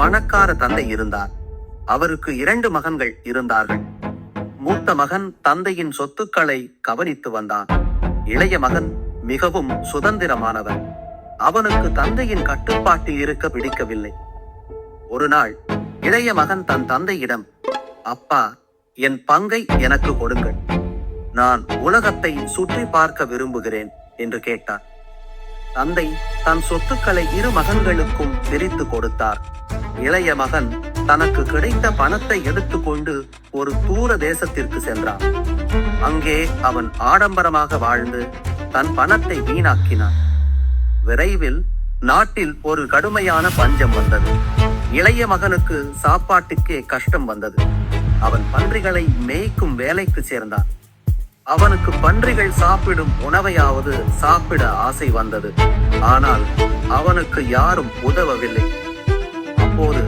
பணக்கார தந்தை இருந்தார். அவருக்கு இரண்டு மகன்கள் இருந்தார்கள். மூத்த மகன் தந்தையின் சொத்துக்களை கவனித்து வந்தான். இளைய மகன் மிகவும் சுதந்திரமானவன். அவனுக்கு தந்தையின் கட்டுப்பாட்டில் இருக்க பிடிக்கவில்லை. ஒரு நாள் இளைய மகன் தன் தந்தையிடம் அப்பா என் பங்கை எனக்கு கொடுங்கள். நான் உலகத்தை சுற்றி பார்க்க விரும்புகிறேன் என்று கேட்டார். தந்தை தன் சொத்துக்களை இரு மகன்களுக்கும் பிரித்து கொடுத்தார். இளைய மகன் தனக்கு கிடைத்த பணத்தை எடுத்துக்கொண்டு ஒரு தூர தேசத்திற்கு சென்றான். அங்கே அவன் ஆடம்பரமாக வாழ்ந்து தன் பணத்தை வீணாக்கினான். விரைவில் நாட்டில் ஒரு கடுமையான பஞ்சம் வந்தது. இளைய மகனுக்கு சாப்பாட்டுக்கே கஷ்டம் வந்தது. அவன் பன்றிகளை மேய்க்கும் வேலைக்கு சேர்ந்தான். அவனுக்கு பன்றிகள் சாப்பிடும் உணவையாவது சாப்பிட ஆசை வந்தது. ஆனால் அவனுக்கு யாரும் உதவவில்லை. அப்போது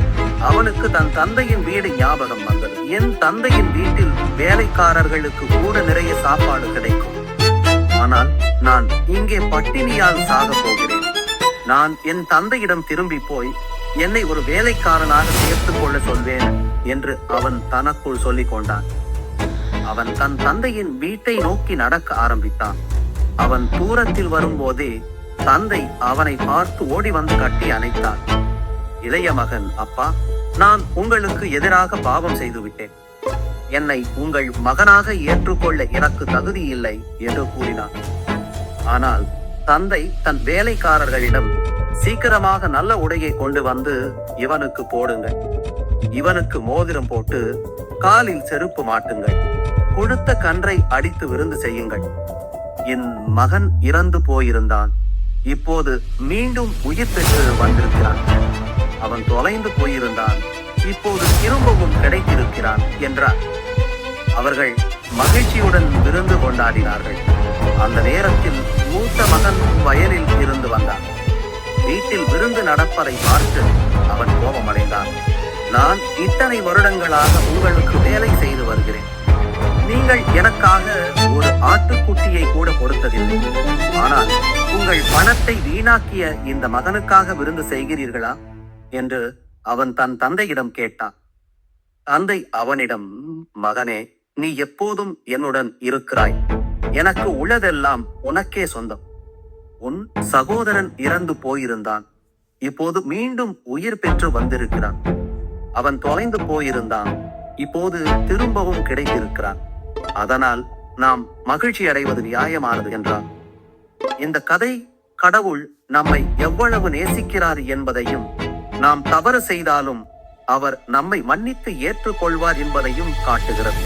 அவனுக்கு தன் தந்தையின் வீடு ஞாபகம் வந்தது. என் தந்தையின் வீட்டில் வேலைக்காரர்களுக்கு கூட நிறைய சாப்பாடு கிடைக்கும். ஆனால் நான் இங்கே பட்டினியால் சாக போகிறேன். நான் என் தந்தையிடம் திரும்பி போய் என்னை ஒரு வேலைக்காரனாக சேர்த்துக் கொள்ள சொல்வேன் என்று அவன் தனக்குள் சொல்லிக் கொண்டான். அவன் தன் தந்தையின் வீட்டை நோக்கி நடக்க ஆரம்பித்தான். அவன் தூரத்தில் வரும்போதே தந்தை அவனை பார்த்து ஓடி வந்து கட்டி அணைத்தான். இளைய மகன் அப்பா நான் உங்களுக்கு எதிராக பாவம் செய்துவிட்டேன். என்னை உங்கள் மகனாக ஏற்றுக்கொள்ள எனக்கு தகுதி இல்லை என்று கூறினான். ஆனால் தந்தை தன் வேலைக்காரர்களிடம் சீக்கிரமாக நல்ல உடையை கொண்டு வந்து இவனுக்கு போடுங்கள். இவனுக்கு மோதிரம் போட்டு காலில் செருப்பு மாட்டுங்கள். கொடுத்த கன்றை அடித்து விருந்து செய்யுங்கள். என் மகன் இறந்து போயிருந்தான். இப்போது மீண்டும் உயிர் பெற்று வந்திருக்கிறான். அவன் தொலைந்து போயிருந்தான். இப்போது திரும்பவும் கிடைத்திருக்கிறான் என்றார். அவர்கள் மகிழ்ச்சியுடன் விருந்து கொண்டாடினார்கள். அந்த நேரத்தில் மூத்த மகன் வயலில் இருந்து வந்தான். வீட்டில் விருந்து நடப்பதை பார்த்து அவன் கோபமடைந்தான். நான் இத்தனை வருடங்களாக உங்களுக்கு வேலை செய்து வருகிறேன். நீங்கள் எனக்காக ஒரு ஆட்டுக்குட்டியை கூட கொடுத்ததில்லை. ஆனால் உங்கள் பணத்தை வீணாக்கிய இந்த மகனுக்காக விருந்து செய்கிறீர்களா? என்று அவன் தன் தந்தையிடம் கேட்டான். தந்தை அவனிடம் மகனே நீ எப்போதும் என்னுடன் இருக்கிறாய். எனக்கு உள்ளதெல்லாம் உனக்கே சொந்தம். உன் சகோதரன் இறந்து போயிருந்தான். இப்போது மீண்டும் உயிர் பெற்று வந்திருக்கிறான். அவன் தொலைந்து போயிருந்தான். இப்போது திரும்பவும் கிடைத்திருக்கிறான். அதனால் நாம் மகிழ்ச்சி அடைவது நியாயமானது என்றான். இந்த கதை கடவுள் நம்மை எவ்வளவு நேசிக்கிறார் என்பதையும் நாம் தவறு செய்தாலும் அவர் நம்மை மன்னித்து ஏற்றுக்கொள்வார் என்பதையும் காட்டுகிறது.